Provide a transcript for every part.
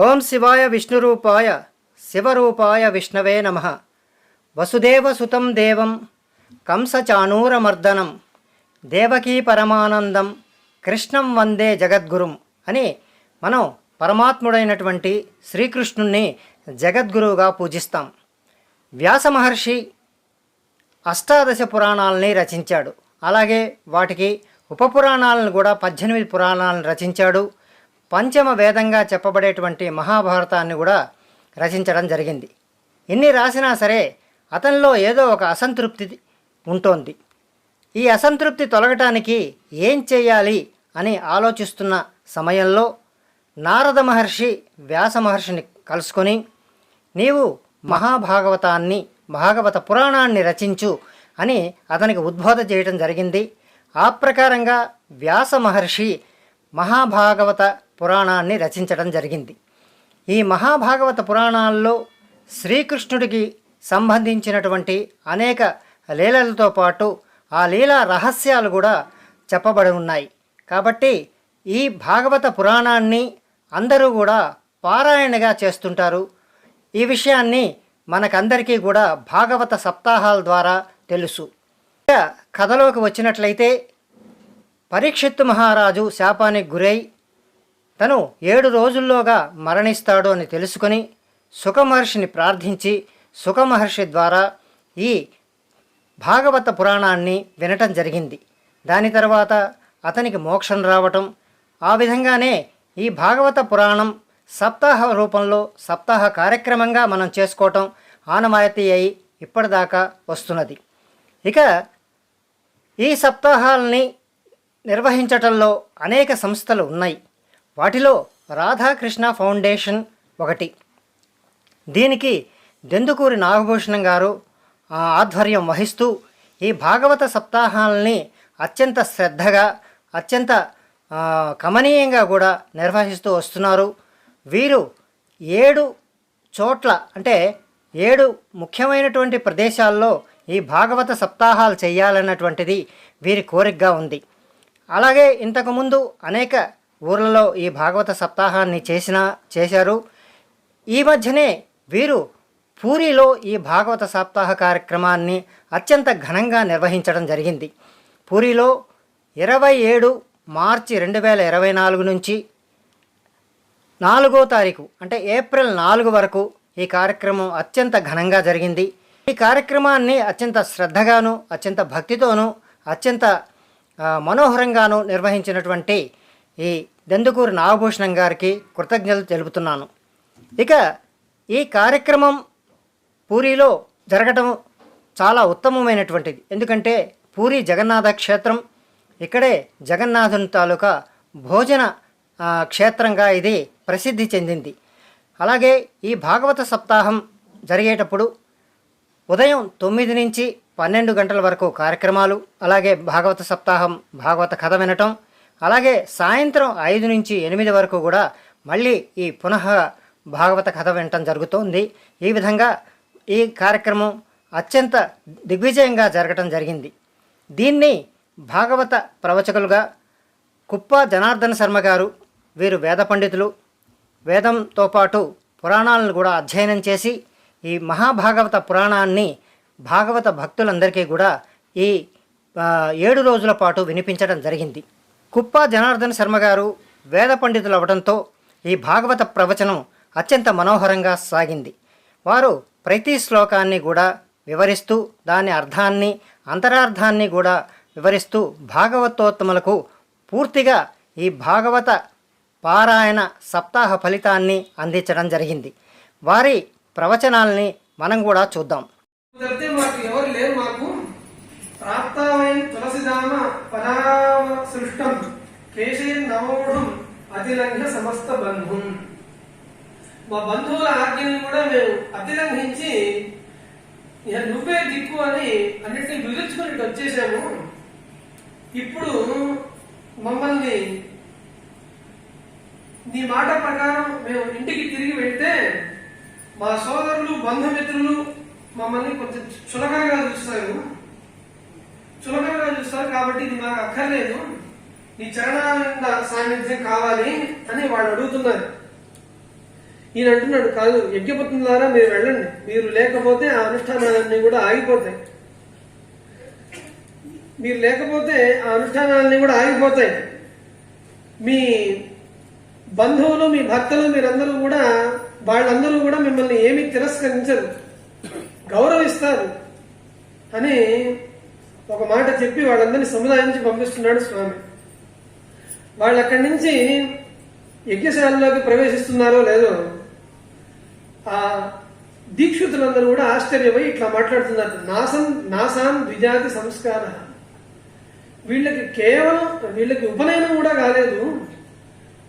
ఓం శివాయ విష్ణురూపాయ శివరూపాయ విష్ణవే నమ. వసుదేవసుతం దేవం కంసచానూరమర్దనం దేవకీ పరమానందం కృష్ణం వందే జగద్గురుం అని మనం పరమాత్ముడైనటువంటి శ్రీకృష్ణుణ్ణి జగద్గురువుగా పూజిస్తాం. వ్యాస మహర్షి అష్టాదశ పురాణాలని రచించాడు. అలాగే వాటికి ఉపపురాణాలను కూడా పద్దెనిమిది పురాణాలను రచించాడు. పంచమ వేదంగా చెప్పబడేటువంటి మహాభారతాన్ని కూడా రచించడం జరిగింది. ఎన్ని రాసినా సరే అతనిలో ఏదో ఒక అసంతృప్తి ఉంటోంది. ఈ అసంతృప్తి తొలగటానికి ఏం చేయాలి అని ఆలోచిస్తున్న సమయంలో నారద మహర్షి వ్యాస మహర్షిని కలుసుకొని నీవు మహాభాగవతాన్ని భాగవత పురాణాన్ని రచించు అని అతనికి ఉద్బోధ చేయటం జరిగింది. ఆ ప్రకారంగా వ్యాస మహర్షి మహాభాగవత పురాణాన్ని రచించడం జరిగింది. ఈ మహాభాగవత పురాణాల్లో శ్రీకృష్ణుడికి సంబంధించినటువంటి అనేక లీలలతో పాటు ఆ లీలా రహస్యాలు కూడా చెప్పబడి ఉన్నాయి. కాబట్టి ఈ భాగవత పురాణాన్ని అందరూ కూడా పారాయణగా చేస్తుంటారు. ఈ విషయాన్ని మనకందరికీ కూడా భాగవత సప్తాహాల ద్వారా తెలుసు. ఇక కథలోకి వచ్చినట్లయితే పరీక్షిత్తు మహారాజు శాపానికి గురై తను ఏడు రోజుల్లోగా మరణిస్తాడు అని తెలుసుకొని సుఖమహర్షిని ప్రార్థించి సుఖమహర్షి ద్వారా ఈ భాగవత పురాణాన్ని వినటం జరిగింది. దాని తర్వాత అతనికి మోక్షం రావటం ఆ విధంగానే ఈ భాగవత పురాణం సప్తాహ రూపంలో సప్తాహ కార్యక్రమంగా మనం చేసుకోవటం ఆనమాయతీ అయి ఇప్పటిదాకా వస్తున్నది. ఇక ఈ సప్తాహాలని నిర్వహించటంలో అనేక సంస్థలు ఉన్నాయి. వాటిలో రాధాకృష్ణ ఫౌండేషన్ ఒకటి. దీనికి దెందుకూరి నాగభూషణం గారు ఆధ్వర్యం వహిస్తూ ఈ భాగవత సప్తాహాలని అత్యంత శ్రద్ధగా అత్యంత కమనీయంగా కూడా నిర్వహిస్తూ వస్తున్నారు. వీరు ఏడు చోట్ల అంటే ఏడు ముఖ్యమైనటువంటి ప్రదేశాల్లో ఈ భాగవత సప్తాహాలు చేయాలన్నటువంటిది వీరి కోరికగా ఉంది. అలాగే ఇంతకుముందు అనేక ఊర్లలో ఈ భాగవత సప్తాహాన్ని చేసిన చేశారు. ఈ మధ్యనే వీరు పూరిలో ఈ భాగవత సప్తాహ కార్యక్రమాన్ని అత్యంత ఘనంగా నిర్వహించడం జరిగింది. పూరిలో ఇరవై ఏడు మార్చి రెండు వేల ఇరవై నాలుగు నుంచి నాలుగో తారీఖు అంటే ఏప్రిల్ నాలుగు వరకు ఈ కార్యక్రమం అత్యంత ఘనంగా జరిగింది. ఈ కార్యక్రమాన్ని అత్యంత శ్రద్ధగాను అత్యంత భక్తితోనూ అత్యంత మనోహరంగాను నిర్వహించినటువంటి ఈ దందుకూరు నాగభూషణం గారికి కృతజ్ఞతలు తెలుపుతున్నాను. ఇక ఈ కార్యక్రమం పూరిలో జరగటం చాలా ఉత్తమమైనటువంటిది. ఎందుకంటే పూరి జగన్నాథ క్షేత్రం ఇక్కడే జగన్నాథుని తాలూకా భోజన క్షేత్రంగా ఇది ప్రసిద్ధి చెందింది. అలాగే ఈ భాగవత సప్తాహం జరిగేటప్పుడు ఉదయం తొమ్మిది నుంచి పన్నెండు గంటల వరకు కార్యక్రమాలు అలాగే భాగవత సప్తాహం భాగవత కథ వినటం అలాగే సాయంత్రం ఐదు నుంచి ఎనిమిది వరకు కూడా మళ్ళీ ఈ పునః భాగవత కథ వినటం జరుగుతోంది. ఈ విధంగా ఈ కార్యక్రమం అత్యంత దిగ్విజయంగా జరగటం జరిగింది. దీన్ని భాగవత ప్రవచకులుగా కుప్ప జనార్దన శర్మ గారు వీరు వేద పండితులు వేదంతో పాటు పురాణాలను కూడా అధ్యయనం చేసి ఈ మహాభాగవత పురాణాన్ని భాగవత భక్తులందరికీ కూడా ఈ ఏడు రోజుల పాటు వినిపించడం జరిగింది. కుప్ప జనార్దన్ శర్మ గారు వేద పండితులు అవడంతో ఈ భాగవత ప్రవచనం అత్యంత మనోహరంగా సాగింది. వారు ప్రతి శ్లోకాన్ని కూడా వివరిస్తూ దాని అర్థాన్ని అంతరార్థాన్ని కూడా వివరిస్తూ భాగవతోత్తములకు పూర్తిగా ఈ భాగవత పారాయణ సప్తాహ ఫలితాన్ని అందించడం జరిగింది. వారి ప్రవచనాల్ని మనం కూడా చూద్దాం. తప్పితే మాకు ఎవరు లేరు మాకు. ప్రాప్తావైన తులసిదామ పరావ సృష్టం కేశే నవోఢం అతిలంఘ్య సమస్త బంధుం. మా బంధువుల ఆజ్ఞని కూడా మేము అతిలంఘించి ఇక నువ్వే దిక్కు అని అన్నిటిని విధించుకుని వచ్చేసాము. ఇప్పుడు మమ్మల్ని నీ మాట ప్రకారం మేము ఇంటికి తిరిగి వెళ్తే మా సోదరులు బంధుమిత్రులు మమ్మల్ని కొంచెం చులకనగా చూస్తారు. చులకనగా చూస్తారు కాబట్టి ఇది మాకు అక్కర్లేదు. నీ చరణానంద సాన్నిధ్యం కావాలి అని వాళ్ళు అడుగుతున్నారు. ఈయన అంటున్నాడు కాదు యజ్ఞపత్ని ద్వారా మీరు వెళ్ళండి. మీరు లేకపోతే ఆ అనుష్ఠానాలన్నీ కూడా ఆగిపోతాయి. మీరు లేకపోతే ఆ అనుష్ఠానాలన్నీ కూడా ఆగిపోతాయి. మీ బంధువులు మీ భర్తలు మీరందరూ కూడా వాళ్ళందరూ కూడా మిమ్మల్ని ఏమీ తిరస్కరించరు. గౌరవిస్తారు. అని ఒక మాట చెప్పి వాళ్ళందరినీ సముదాయించి పంపిస్తున్నాడు స్వామి. వాళ్ళు అక్కడి నుంచి యజ్ఞశాలలోకి ప్రవేశిస్తున్నారో లేదో ఆ దీక్షితులందరూ కూడా ఆశ్చర్యపోయి ఇట్లా మాట్లాడుతున్నారు. నాసం నాసాం ద్విజాతి సంస్కార. వీళ్ళకి కేవలం వీళ్ళకి ఉపనయనం కూడా కాలేదు.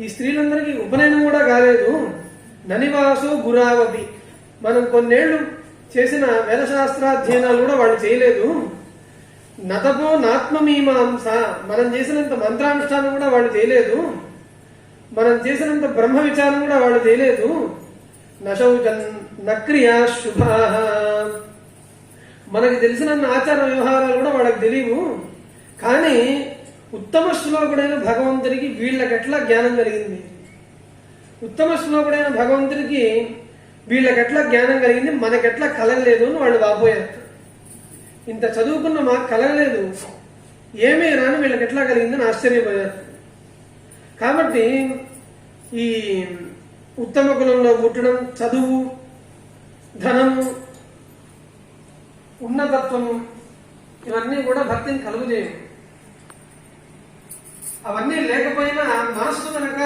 ఈ స్త్రీలందరికీ ఉపనయనం కూడా కాలేదు. ననివాసు గురావతి. మనం కొన్నేళ్ళు చేసిన వేదశాస్త్రాధ్యయనాలు కూడా వాళ్ళు చేయలేదు. నతపో నాత్మమీమాంస. మనం చేసినంత మంత్రానుష్ఠానం కూడా వాళ్ళు చేయలేదు. మనం చేసినంత బ్రహ్మ విచారం కూడా వాళ్ళు చేయలేదు. నశౌచన్ నక్రియా శుభ. మనకి తెలిసిన ఆచార వ్యవహారాలు కూడా వాళ్ళకి తెలియవు. కానీ ఉత్తమ శ్లోకుడైన భగవంతుడికి వీళ్ళకెట్లా జ్ఞానం కలిగింది? ఉత్తమ శ్లోకుడైన భగవంతుడికి వీళ్ళకెట్లా జ్ఞానం కలిగింది? మనకెట్లా కలగలేదు అని వాళ్ళు బాబోయారు ఇంత చదువుకున్న మాకు కలగలేదు ఏమీ రాని వీళ్ళకి ఎట్లా కలిగిందని ఆశ్చర్యపోయారు. కాబట్టి ఈ ఉత్తమ కులంలో పుట్టడం చదువు ధనము ఉన్నతత్వము ఇవన్నీ కూడా భక్తిని కలుగుజేయవు అవన్నీ లేకపోయినా మనస్సు కనుక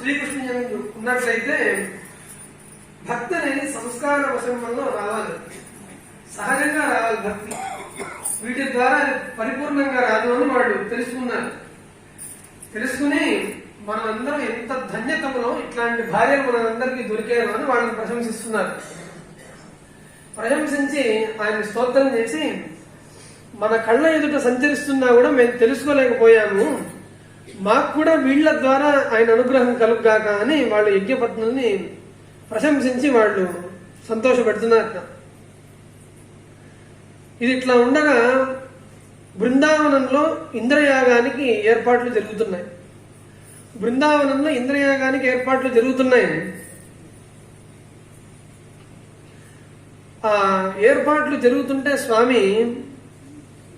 శ్రీకృష్ణుడు ఉన్నట్లయితే భక్తి అనేది సంస్కార వశంలో రావాలి. సహజంగా రావాలి భక్తి. వీటి ద్వారా పరిపూర్ణంగా రాదు అని వాళ్ళు తెలుసుకున్నారు. తెలుసుకుని మనందరం ఎంత ధన్యతములో ఇట్లాంటి భార్యలు మనందరికీ దొరికారు అని వాళ్ళని ప్రశంసిస్తున్నారు. ప్రశంసించి ఆయన స్తోత్రం చేసి మన కళ్ళ ఎదుట సంచరిస్తున్నా కూడా మేము తెలుసుకోలేకపోయాము. మాకు కూడా వీళ్ళ ద్వారా ఆయన అనుగ్రహం కలుగుగాక అని వాళ్ళు యజ్ఞపత్నుల్ని ప్రశంసించి వాళ్ళు సంతోషపెడుతున్నారు. ఇది ఇట్లా ఉండగా బృందావనంలో ఇంద్రయాగానికి ఏర్పాట్లు జరుగుతున్నాయి. బృందావనంలో ఇంద్రయాగానికి ఏర్పాట్లు జరుగుతున్నాయి. ఆ ఏర్పాట్లు జరుగుతుంటే స్వామి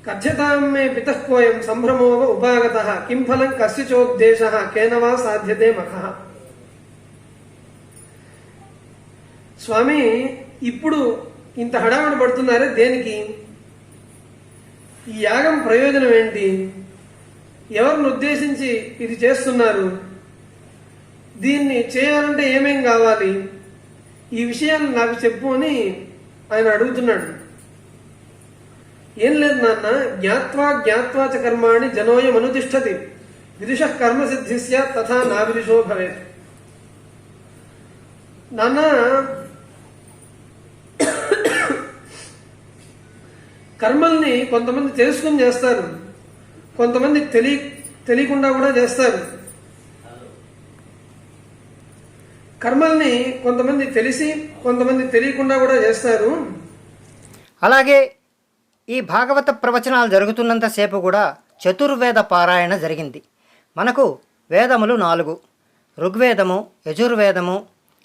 కథ్యతాం మే పితఃకోయం సంభ్రమోవ ఉపాగత కిం ఫలం కస్యచోద్దేశ కేనవా సాధ్యతే మఖ. స్వామి ఇప్పుడు ఇంత హడావిడి పడుతున్నారే దేనికి? ఈ యాగం ప్రయోజనం ఏంటి? ఎవరిని ఉద్దేశించి ఇది చేస్తున్నారు? దీన్ని చేయాలంటే ఏమేం కావాలి? ఈ విషయాలు నాకు చెప్పు అని ఆయన అడుగుతున్నాడు. ఏం లేదు నాన్న జ్ఞాత్వా జ్ఞాత్వా చ కర్మాణి జనోయం అనుతిష్టతి విదుష కర్మ సిద్ధిస్య తథా నా విదుషో భవేత్. నాన్న కర్మల్ని కొంతమంది తెలుసుకుని చేస్తారు. కొంతమంది తెలియ తెలియకుండా కూడా చేస్తారు. కర్మల్ని కొంతమంది తెలిసి కొంతమంది తెలియకుండా కూడా చేస్తారు. అలాగే ఈ భాగవత ప్రవచనాలు జరుగుతున్నంతసేపు కూడా చతుర్వేద పారాయణ జరిగింది. మనకు వేదములు నాలుగు. ఋగ్వేదము యజుర్వేదము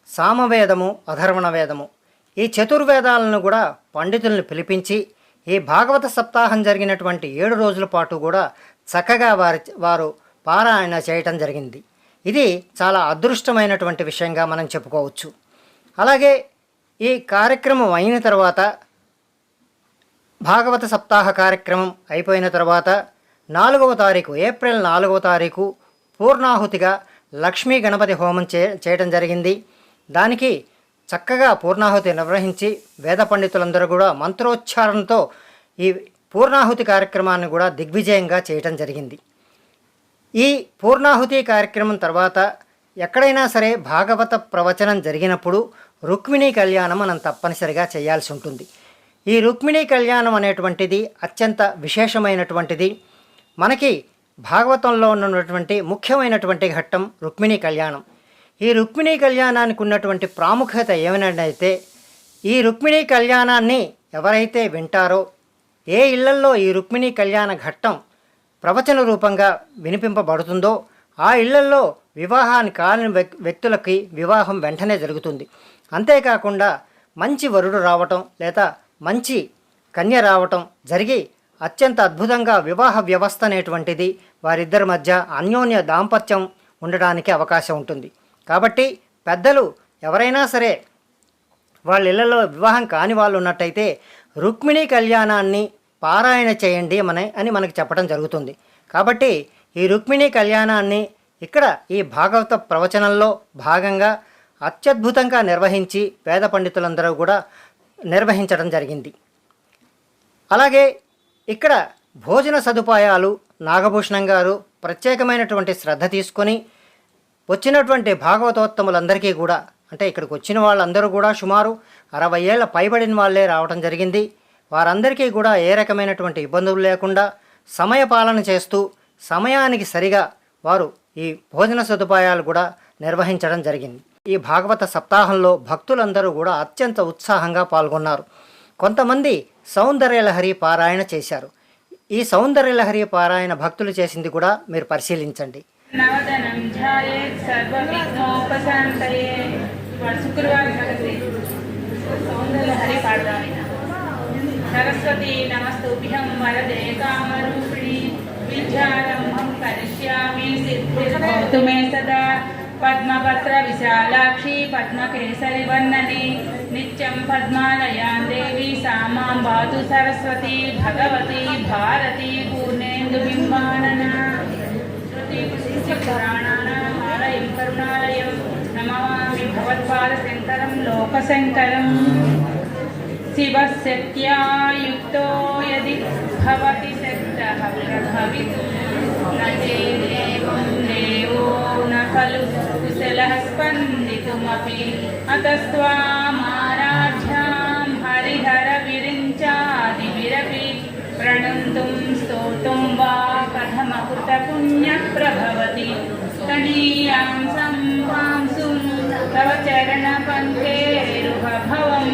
సామవేదము అధర్వణ వేదము ఈ చతుర్వేదాలను కూడా పండితులను పిలిపించి ఈ భాగవత సప్తాహం జరిగినటువంటి ఏడు రోజుల పాటు కూడా చక్కగా వారి వారు పారాయణ చేయటం జరిగింది. ఇది చాలా అదృష్టమైనటువంటి విషయంగా మనం చెప్పుకోవచ్చు. అలాగే ఈ కార్యక్రమం అయిన తర్వాత భాగవత సప్తాహ కార్యక్రమం అయిపోయిన తర్వాత నాలుగవ తారీఖు ఏప్రిల్ నాలుగవ తారీఖు పూర్ణాహుతిగా లక్ష్మీ గణపతి హోమం చే చేయటం జరిగింది. దానికి చక్కగా పూర్ణాహుతి నిర్వహించి వేద పండితులందరూ కూడా మంత్రోచ్చారణతో ఈ పూర్ణాహుతి కార్యక్రమాన్ని కూడా దిగ్విజయంగా చేయటం జరిగింది. ఈ పూర్ణాహుతి కార్యక్రమం తర్వాత ఎక్కడైనా సరే భాగవత ప్రవచనం జరిగినప్పుడు రుక్మిణీ కళ్యాణం మనం తప్పనిసరిగా చేయాల్సి ఉంటుంది. ఈ రుక్మిణీ కళ్యాణం అనేటువంటిది అత్యంత విశేషమైనటువంటిది. మనకి భాగవతంలో ఉన్నటువంటి ముఖ్యమైనటువంటి ఘట్టం రుక్మిణీ కళ్యాణం. ఈ రుక్మిణీ కళ్యాణానికి ఉన్నటువంటి ప్రాముఖ్యత ఏమైనట్టయితే ఈ రుక్మిణీ కళ్యాణాన్ని ఎవరైతే వింటారో ఏ ఇళ్ళల్లో ఈ రుక్మిణీ కళ్యాణ ఘట్టం ప్రవచన రూపంగా వినిపింపబడుతుందో ఆ ఇళ్ళల్లో వివాహాన్ని కాని వ్యక్- వ్యక్తులకి వివాహం వెంటనే జరుగుతుంది. అంతేకాకుండా మంచి వరుడు రావటం లేదా మంచి కన్య రావటం జరిగి అత్యంత అద్భుతంగా వివాహ వ్యవస్థ అనేటువంటిది వారిద్దరి మధ్య అన్యోన్య దాంపత్యం ఉండడానికి అవకాశం ఉంటుంది. కాబట్టి పెద్దలు ఎవరైనా సరే వాళ్ళ ఇళ్ళలో వివాహం కాని వాళ్ళు ఉన్నట్టయితే రుక్మిణీ కళ్యాణాన్ని పారాయణ చేయండి మన అని మనకు చెప్పడం జరుగుతుంది. కాబట్టి ఈ రుక్మిణీ కళ్యాణాన్ని ఇక్కడ ఈ భాగవత ప్రవచనంలో భాగంగా అత్యద్భుతంగా నిర్వహించి వేద పండితులందరూ కూడా నిర్వహించడం జరిగింది. అలాగే ఇక్కడ భోజన సదుపాయాలు నాగభూషణం గారు ప్రత్యేకమైనటువంటి శ్రద్ధ తీసుకొని వచ్చినటువంటి భాగవతోత్తములందరికీ కూడా అంటే ఇక్కడికి వచ్చిన వాళ్ళందరూ కూడా సుమారు అరవై ఏళ్ళ పైబడిన వాళ్ళే రావడం జరిగింది. వారందరికీ కూడా ఏ రకమైనటువంటి ఇబ్బందులు లేకుండా సమయపాలన చేస్తూ సమయానికి సరిగా వారు ఈ భోజన సదుపాయాలు కూడా నిర్వహించడం జరిగింది. ఈ భాగవత సప్తాహంలో భక్తులందరూ కూడా అత్యంత ఉత్సాహంగా పాల్గొన్నారు. కొంతమంది సౌందర్యలహరి పారాయణ చేశారు. ఈ సౌందర్యలహరి పారాయణ భక్తులు చేసింది కూడా మీరు పరిశీలించండి. సరస్వతి నమస్తుభ్యం వరదే కామరూపిణి. విద్యారంభం కరిష్యామి సిద్ధిర్భవతు మే సదా. పద్మపత్ర విశాలాక్షి పద్మకేసరి వర్ణని నిత్యం పద్మాలయాం దేవి సామాం బాతు సరస్వతి భగవతి భారతి పూర్ణేందు బింబానన పురాణానామాలయం కరుణాలయం నమామి భగవత్పాదశంకరం లోకశంకరం శివశక్త్యాయుక్తో యది భవతి శక్తః ప్రభవితుం నచే ఖలు కుశలः స్పందితుమపి అతస్వామారాధ్యాం హరిహర విరించాదివిరపి ప్రణంతుం స్తోతుం వా కథమకృత పుణ్య ప్రభవతి కనీయాం సంపాంసుం తవ చరణ పంకేరుభవం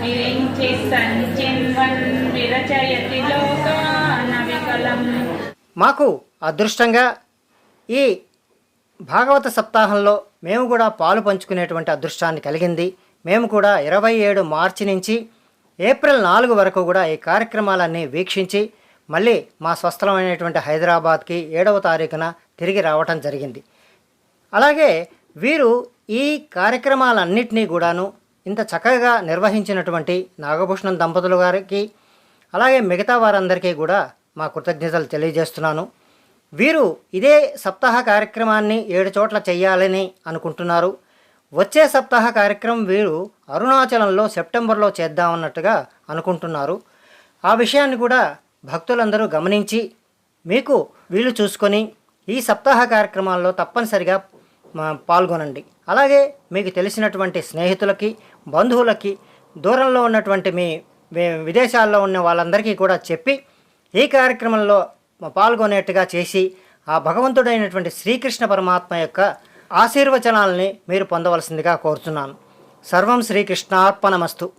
విరించి సంచిన్వన్ విరచయతి లోకాన వికలం మాకు అదృష్టంగా ఈ భాగవత సప్తాహంలో మేము కూడా పాలు పంచుకునేటువంటి అదృష్టాన్ని కలిగింది. మేము కూడా ఇరవై ఏడు మార్చి నుంచి ఏప్రిల్ నాలుగు వరకు కూడా ఈ కార్యక్రమాలన్నీ వీక్షించి మళ్ళీ మా స్వస్థలమైనటువంటి హైదరాబాద్కి ఏడవ తారీఖున తిరిగి రావటం జరిగింది. అలాగే వీరు ఈ కార్యక్రమాలన్నింటినీ కూడాను ఇంత చక్కగా నిర్వహించినటువంటి నాగభూషణం దంపతులు గారికి అలాగే మిగతా వారందరికీ కూడా మా కృతజ్ఞతలు తెలియజేస్తున్నాను. వీరు ఇదే సప్తాహ కార్యక్రమాన్ని ఏడు చోట్ల చేయాలని అనుకుంటున్నారు. వచ్చే సప్తాహ కార్యక్రమం వీరు అరుణాచలంలో సెప్టెంబర్లో చేద్దామన్నట్టుగా అనుకుంటున్నారు. ఆ విషయాన్ని కూడా భక్తులందరూ గమనించి మీకు వీలు చూసుకొని ఈ సప్తాహ కార్యక్రమాల్లో తప్పనిసరిగా పాల్గొనండి. అలాగే మీకు తెలిసినటువంటి స్నేహితులకి బంధువులకి దూరంలో ఉన్నటువంటి మీ- విదేశాల్లో ఉన్న వాళ్ళందరికీ కూడా చెప్పి ఈ కార్యక్రమంలో పాల్గొనేట్టుగా చేసి ఆ భగవంతుడైనటువంటి శ్రీకృష్ణ పరమాత్మ యొక్క ఆశీర్వచనాలని మీరు పొందవలసిందిగా కోరుతున్నాను సర్వం శ్రీకృష్ణార్పణమస్తు.